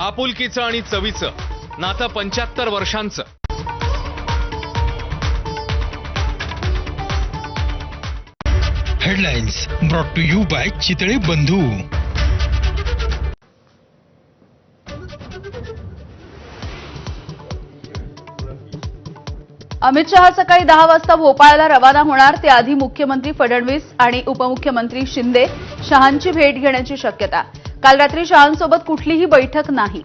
आपुलकीचं आणि चवीचं. नातं पंच्याहत्तर वर्षांचं. Headlines brought to you by Chitale Bandhu. Amit Shah सकाळी दहा वाजता भोपाळला रवाना होणार त्याआधी मुख्यमंत्री फडणवीस आणि उपमुख्यमंत्री शिंदे शहांची भेट घेण्याची शक्यता. काल रात्री शाळांसोबत कुठलीही बैठक नाही.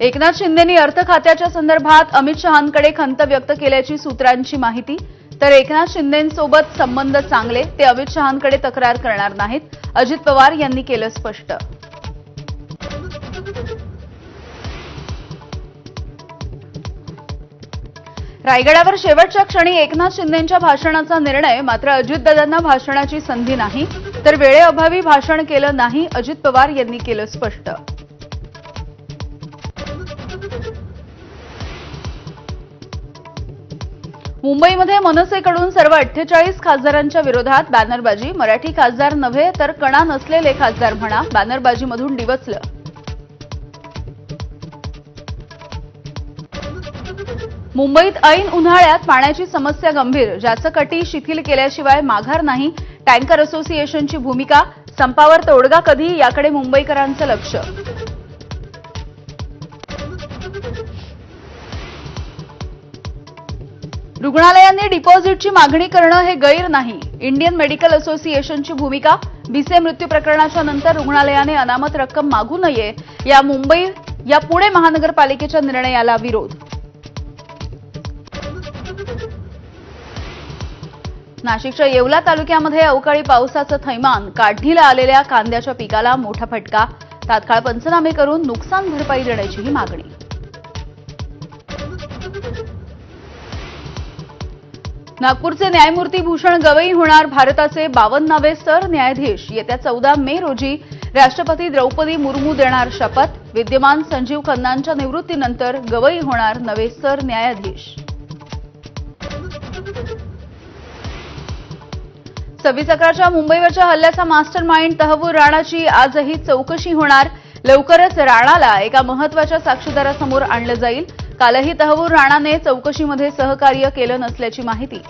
एकनाथ शिंदेनी अर्थ खात्याच्या संदर्भात अमित शहांकडे खंत व्यक्त केल्याची सूत्रांची माहिती. तर एकनाथ शिंदेसोबत संबंध चांगले ते अमित शहांकडे तक्रार करणार नाहीत अजित पवार यांनी केलं स्पष्ट. रायगडावर शेवटच्या क्षणी एकनाथ शिंदेच्या भाषणाचा निर्णय मात्र अजितदादांना भाषणाची संधी नाही. तर वेळेअभावी भाषण केलं नाही अजित पवार यांनी केलं स्पष्ट. मुंबईमध्ये मनसेकडून सर्व अठ्ठेचाळीस खासदारांच्या विरोधात बॅनरबाजी. मराठी खासदार नव्हे तर कणा नसलेले खासदार म्हणा बॅनरबाजीमधून डिवचलं. मुंबईत ऐन उन्हाळ्यात पाण्याची समस्या गंभीर ज्याचं कटी शिथिल केल्याशिवाय माघार नाही. टँकर असोसिएशनची भूमिका संपावर तोडगा कधी याकडे मुंबईकरांचं लक्ष. रुग्णालयांनी डिपॉझिटची मागणी करणं हे गैर नाही. इंडियन मेडिकल असोसिएशनची भूमिका भिसे मृत्यू प्रकरणाच्या नंतर रुग्णालयाने अनामत रक्कम मागू नये या मुंबई या पुणे महानगरपालिकेच्या निर्णयाला विरोध. नाशिकच्या येवला तालुक्यामध्ये अवकाळी पावसाचं थैमान काढणीला आलेल्या कांद्याच्या पिकाला मोठा फटका. तात्काळ पंचनामे करून नुकसान भरपाई देण्याचीही मागणी. नागपूरचे न्यायमूर्ती भूषण गवई होणार भारताचे बावन्नावे सर न्यायाधीश. येत्या चौदा मे रोजी राष्ट्रपती द्रौपदी मुर्मू देणार शपथ. विद्यमान संजीव खन्नांच्या निवृत्तीनंतर गवई होणार नवे सर सव्वीस अकराच्या मुंबईवरच्या हल्ल्याचा मास्टर माइंड तहवूर राणाची आजही चौकशी होणार. लवकरच राणाला एका महत्त्वाच्या साक्षीदारासमोर आणलं जाईल. कालही तहवूर राणाने चौकशीमध्ये सहकार्य केलं नसल्याची माहिती.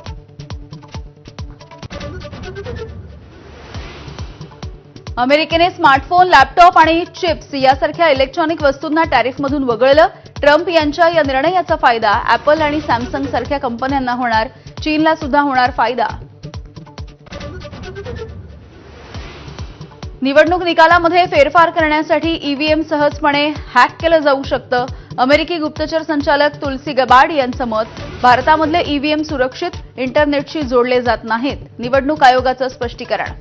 अमेरिकेने स्मार्टफोन लॅपटॉप आणि चिप्स यासारख्या इलेक्ट्रॉनिक वस्तूंना टॅरिफमधून वगळलं. ट्रम्प यांच्या या निर्णयाचा फायदा अॅपल आणि सॅमसंग सारख्या कंपन्यांना होणार. चीनला सुद्धा होणार फायदा. निवडणूक निकालामध्ये फेरफार करण्यासाठी ईव्हीएम सहजपणे हॅक केलं जाऊ शकतं. अमेरिकी गुप्तचर संचालक तुलसी गबाड यांचं मत भारतामधले ईव्हीएम सुरक्षित इंटरनेटशी जोडले जात नाहीत. निवडणूक आयोगाचं स्पष्टीकरण.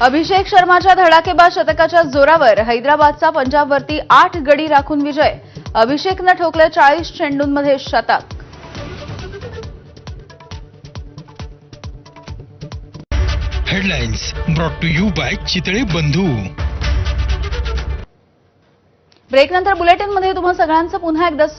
अभिषेक शर्माच्या धडाकेबाज शतकाच्या जोरावर हैदराबादचा पंजाबवरती आठ गडी राखून विजय. अभिषेकनं ठोकलं चाळीस चेंडूंमध्ये शतक. Headlines brought to you by Chitale Bandhu. ब्रेकनंतर बुलेटिनमध्ये तुम्हा सगळ्यांचं पुन्हा एकदा